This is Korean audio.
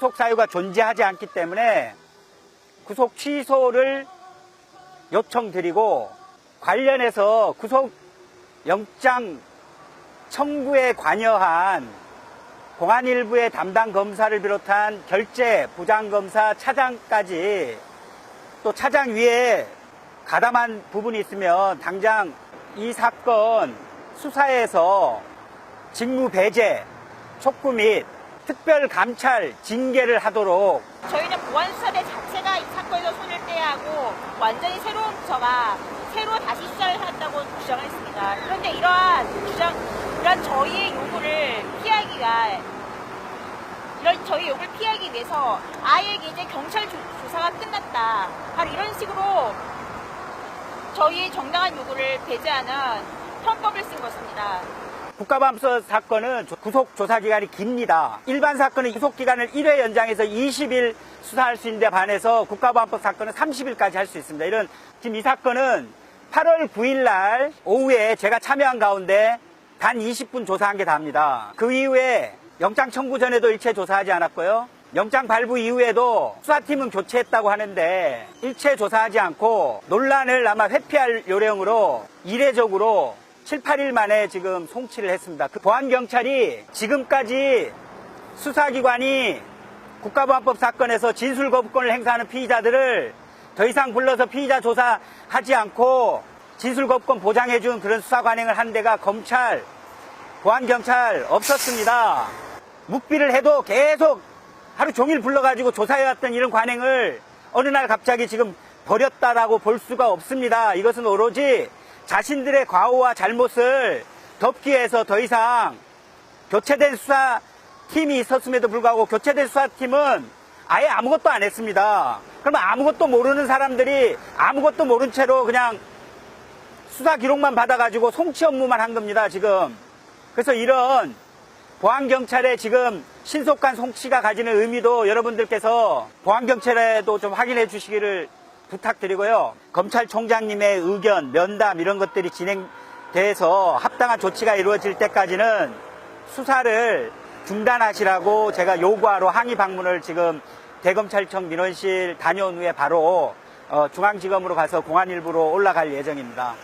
구속 사유가 존재하지 않기 때문에 구속 취소를 요청드리고 관련해서 구속 영장 청구에 관여한 공안 일부의 담당 검사를 비롯한 결재 부장검사 차장까지 또 차장 위에 가담한 부분이 있으면 당장 이 사건 수사에서 직무 배제, 촉구 및 특별 감찰 징계를 하도록 저희는 보안수사대 자체가 이 사건에서 손을 떼야 하고 완전히 새로운 부서가 새로 다시 수사를 한다고 주장을 했습니다. 그런데 이러한 주장, 이러한 저희의 요구를 피하기 위해 이런 저희 요구를 피하기 위해서 아예 이제 경찰 조, 조사가 끝났다. 바로 이런 식으로 저희의 정당한 요구를 배제하는 편법을 쓴 것입니다. 국가보안법 사건은 조- 구속 조사 기간이 깁니다. 일반 사건은 구속 기간을 1회 연장해서 20일 수사할 수 있는데 반해서 국가보안법 사건은 30일까지 할 수 있습니다. 이런 지금 이 사건은 8월 9일 날 오후에 제가 참여한 가운데 단 20분 조사한 게 답니다. 그 이후에 영장 청구 전에도 일체 조사하지 않았고요. 영장 발부 이후에도 수사팀은 교체했다고 하는데 일체 조사하지 않고 논란을 아마 회피할 요령으로 이례적으로 7, 8일 만에 지금 송치를 했습니다. 그 보안경찰이 지금까지 수사기관이 국가보안법 사건에서 진술 거부권을 행사하는 피의자들을 더 이상 불러서 피의자 조사하지 않고 진술 거부권 보장해준 그런 수사 관행을 한 데가 검찰, 보안경찰 없었습니다. 묵비를 해도 계속 하루 종일 불러가지고 조사해왔던 이런 관행을 어느 날 갑자기 지금 버렸다라고 볼 수가 없습니다. 이것은 오로지 자신들의 과오와 잘못을 덮기 위해서 더 이상 교체된 수사팀이 있었음에도 불구하고 교체된 수사팀은 아예 아무것도 안 했습니다. 그러면 아무것도 모르는 사람들이 아무것도 모른 채로 그냥 수사 기록만 받아가지고 송치 업무만 한 겁니다, 지금. 그래서 이런 보안경찰의 지금 신속한 송치가 가지는 의미도 여러분들께서 보안경찰에도 좀 확인해 주시기를 부탁드리고요. 검찰총장님의 의견, 면담 이런 것들이 진행돼서 합당한 조치가 이루어질 때까지는 수사를 중단하시라고 제가 요구하러 항의 방문을 지금 대검찰청 민원실 다녀온 후에 바로 어, 중앙지검으로 가서 공안일부로 올라갈 예정입니다.